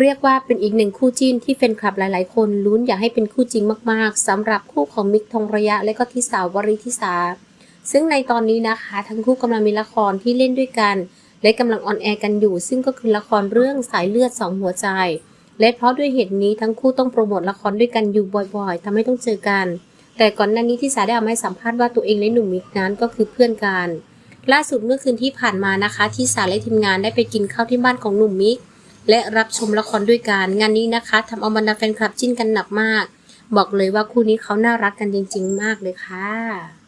เรียกว่าเป็นอีกหนึ่งคู่จิ้นที่แฟนคลับหลาย ๆ คนลุ้นอยากให้เป็นคู่จริงมาก ๆสำหรับคู่ของมิกทองระยะและก็ทิสาวริทิสา ซึ่งในตอนนี้นะคะ ทั้งคู่กำลังมีละครที่เล่นด้วยกัน และกำลังออนแอร์กันอยู่ ซึ่งก็คือละครเรื่องสายเลือดสองหัวใจ และเพราะด้วยเหตุนี้ทั้งคู่ต้องโปรโมทละครด้วยกันอยู่บ่อย ๆทำให้ต้องเจอกัน แต่ก่อนหน้านี้ที่สาได้เอามาให้สัมภาษณ์ว่าตัวเองและหนุ่มมิกนั้นก็คือเพื่อนกัน ล่าสุดเมื่อคืนที่ผ่านมานะคะที่สาและทีมงานได้ไปกินข้าวที่บ้านของหนุ่มมิก และรับชมละครด้วยกัน งานนี้นะคะทำเอาบรรดาแฟนคลับจิ้นกันหนักมาก บอกเลยว่าคู่นี้เขาน่ารักกันจริง ๆ มากเลยค่ะ